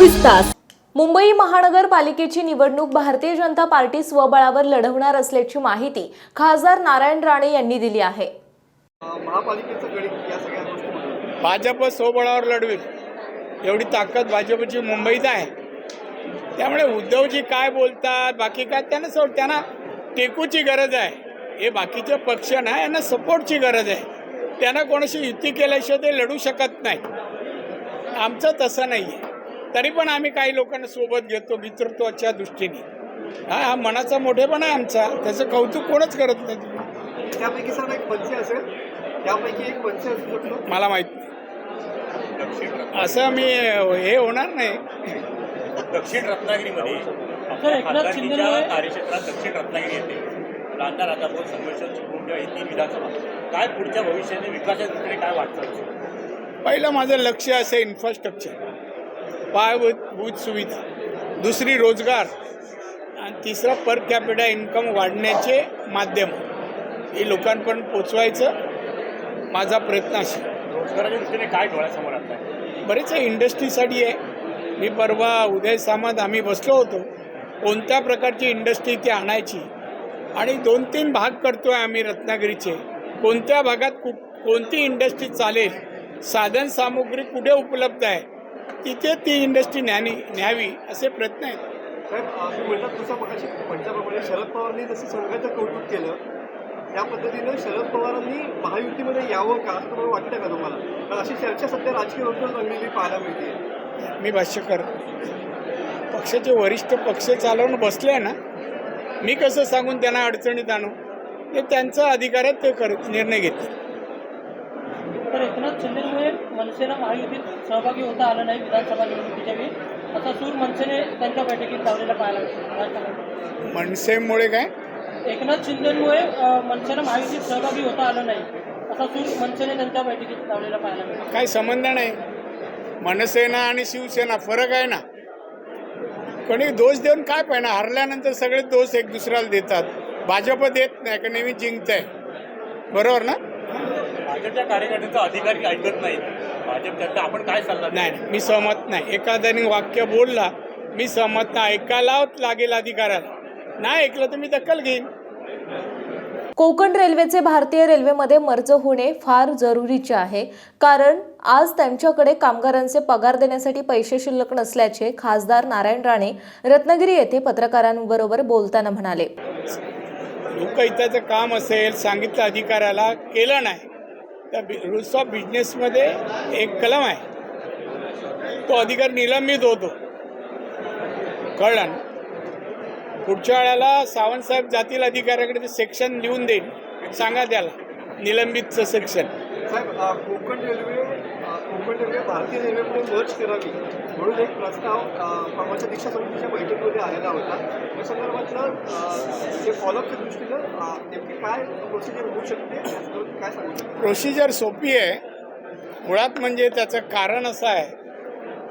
मुंबई महानगरपालिकेची निवडणूक भारतीय जनता पार्टी स्वबळावर लढवणार असल्याची माहिती खासदार नारायण राणे यांनी दिली आहे. महापालिकेचं गणित या सगळ्या गोष्टीमध्ये. भाजप स्वबळावर लढवेल. एवढी ताकद भाजपची मुंबईत आहे. त्यामुळे उद्धवजी काय बोलतात बाकी काय त्यांना सोड त्यांना टेकूची गरज आहे. हे बाकीचे पक्ष ना यांना सपोर्टची गरज आहे. त्यांना कोणाशी युती केल्याशिवाय ते लढू शकत नाही आमचं तसं नाही आहे तरी पण आम्ही काही लोकांना सोबत घेतो मित्रत्वाच्या दृष्टीने. हा हा मनाचा मोठेपणा आहे आमचा. त्याचं कौतुक कोणच करत नाही. त्यापैकी सर एक पंच असेल. त्यापैकी एक पंच असू शकतो मला माहीत नाही. असं मी हे होणार नाही. दक्षिण रत्नागिरीमध्ये. कार्यक्षेत्रात दक्षिण रत्नागिरी येते. संघर्ष चिपळूण किंवा ही तीन विधानसभा. काय पुढच्या भविष्याने विकासाच्या दृष्टीने काय वाटतं पहिलं माझं लक्ष असं इन्फ्रास्ट्रक्चर पायाभूत सुविधा दुसरी रोजगार. आणि तिसरा पर कॅपिटा इन्कम वाढण्याचे माध्यम. हे लोकांपर्यंत पोचवायचं माझा प्रयत्न असेल रोजगाराच्या दृष्टीने काय डोळ्यासमोर आहे बरेच इंडस्ट्रीसाठी आहे. मी परवा उदय सामंत आम्ही बसलो होतो. कोणत्या प्रकारची इंडस्ट्री ती आणायची? आणि दोन तीन भाग करतोय आम्ही रत्नागिरीचे. कोणत्या भागात कु कोणती इंडस्ट्री चालेल? साधन सामुग्री कुठे उपलब्ध आहे? तिथे ती इंडस्ट्री न्यानी न्यावी असे प्रयत्न आहेत. साहेब अं, तुम्ही म्हणतात तसं मगाशी पंचाप्रमाणे शरद पवारांनी जसं संघाचं कौतुक केलं त्या पद्धतीनं शरद पवारांनी महायुतीमध्ये यावं का असं तुम्हाला वाटतं का तुम्हाला? कारण अशी चर्चा सध्या राजकीय वर्तुळात रंगलेली पाहायला मिळते. मी भाष्य कर पक्षाचे वरिष्ठ पक्ष चालवून बसले ना मी कसं सांगून त्यांना अडचणीत आणू? ते त्यांचा अधिकार आहे ते करत निर्णय घेतील. तर एकनाथ शिंदेमुळे मनसेला महायुतीत सहभागी होता आलं नाही विधानसभा निवडणुकीच्या वेळी. असा सूर मनसेने त्यांच्या बैठकीत लावलेला पाहायला मिळतो. मनसेमुळे काय? एकनाथ शिंदेमुळे मनसेला महायुतीत सहभागी होता आलं नाही. असा सूर मनसेने त्यांच्या बैठकीत लावलेला पाहायला मिळतो. काही संबंध नाही. मनसेना आणि शिवसेना फरक आहे ना. कोणी दोष देऊन काय पाहिजे? हरल्यानंतर सगळे दोष एक दुसऱ्याला देतात. भाजप देत नाही का नेहमी जिंकत आहे बरोबर ना? भाजपच्या कार्यकर्त्यांचा अधिकारी ऐकत नाहीत. भाजप त्यांचा आपण काय सल्ला? नाही नाही, मी सहमत नाही. एखाद्याने वाक्य बोलला मी सहमत नाही. ऐकायलाच लागेल अधिकाराला. नाही ऐकलं तर मी दखल घेईन. कोकण रेल्वेचे भारतीय रेल्वेमध्ये मर्ज होणे फार जरुरीचे आहे. कारण आज त्यांच्याकडे कामगारांचे पगार देण्यासाठी पैसे शिल्लक नसल्याचे खासदार नारायण राणे रत्नागिरी येथे पत्रकारांबरोबर बोलताना म्हणाले. लोकहिताचं काम असेल सांगितलं अधिकाऱ्याला केलं नाही. तर रूल्स ऑफ बिझनेसमध्ये एक कलम आहे. तो अधिकार निलंबित होतो. कळलं ना? पुढच्या वेळेला सावंतसाहेब जातील अधिकाऱ्याकडे ते सेक्शन लिहून देईल. सांगा त्याला निलंबितचं सेक्शन साहेब कोकण रेल्वे कोकण रेल्वे भारतीय रेल्वेमध्ये मर्ज करावी म्हणून एक प्रस्ताव परवाच्या दीक्षा समितीच्या बैठकीमध्ये आलेला होता. या संदर्भातलं जे फॉलोअपच्या दृष्टीनं नेमकी काय प्रोसिजर होऊ शकते काय सांगू प्रोसिजर सोपी आहे. मुळात म्हणजे त्याचं कारण असं आहे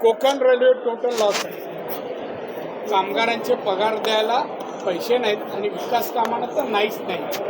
कोकण रेल्वे टोटल लॉस आहे. कामगारांचे पगार द्यायला पैसे नाहीत आणि विकास कामांना तर नाहीच नाही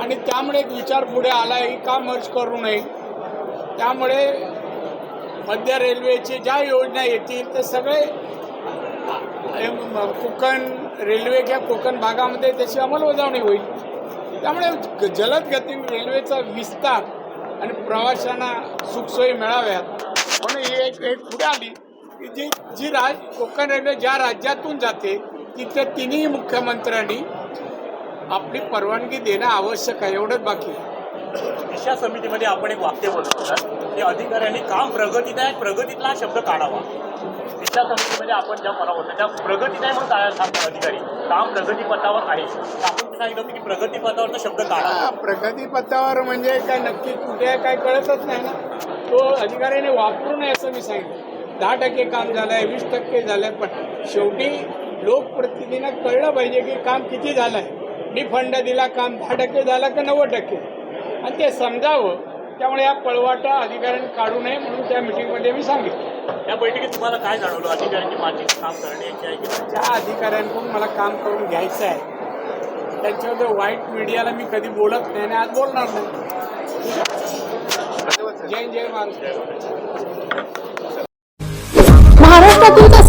आणि त्यामुळे एक विचार पुढे आला आहे का मर्ज करू नये. त्यामुळे मध्य रेल्वेचे ज्या योजना येतील ते सगळे कोकण रेल्वे किंवा कोकण भागामध्ये त्याची अंमलबजावणी होईल. त्यामुळे जलद गतीने रेल्वेचा विस्तार आणि प्रवाशांना सुखसोयी मिळाव्यात. म्हणून ही एक एक पुढे आली की जी जी राज कोकण रेल्वे ज्या राज्यातून जाते तिथल्या तिन्ही मुख्यमंत्र्यांनी आपली परवानगी देणं आवश्यक आहे एवढंच बाकी आहे. दिशा समितीमध्ये आपण एक वाक्य बोलतो की अधिकाऱ्यांनी काम प्रगतीत आहे प्रगतीतला शब्द काढावा. दिशा समितीमध्ये आपण ज्या मला होतं त्या प्रगतीत आहे म्हणून काय सांगतात अधिकारी? काम प्रगतीपथावर आहे. आपण सांगितलं होतं की प्रगतीपथावरचा शब्द काढावा. हा, प्रगतीपथावर म्हणजे काय नक्की कुठे आहे काय कळतच नाही ना. तो अधिकाऱ्याने वापरू नये असं मी सांगितलं. दहा टक्के काम झालं आहे वीस टक्के झालं आहे पण शेवटी लोकप्रतिनिधींना कळलं पाहिजे की काम किती झालं आहे फंड दिला काम दहा टक्के झालं का नव्वद टक्के. आणि ते समजावं त्यामुळे या पळवाटा अधिकाऱ्यांनी काढू नये म्हणून त्या मिटिंगमध्ये मी सांगितलं. या बैठकीत तुम्हाला काय जाणवलं? अधिकाऱ्यांची माझी काम करण्याची आहे की नाही? ज्या अधिकाऱ्यांकडून मला काम करून घ्यायचं आहे त्यांच्यामध्ये वाईट मीडियाला मी कधी बोलत नाही आणि आज बोलणार नाही. जय जय महाराज महाराष्ट्रातील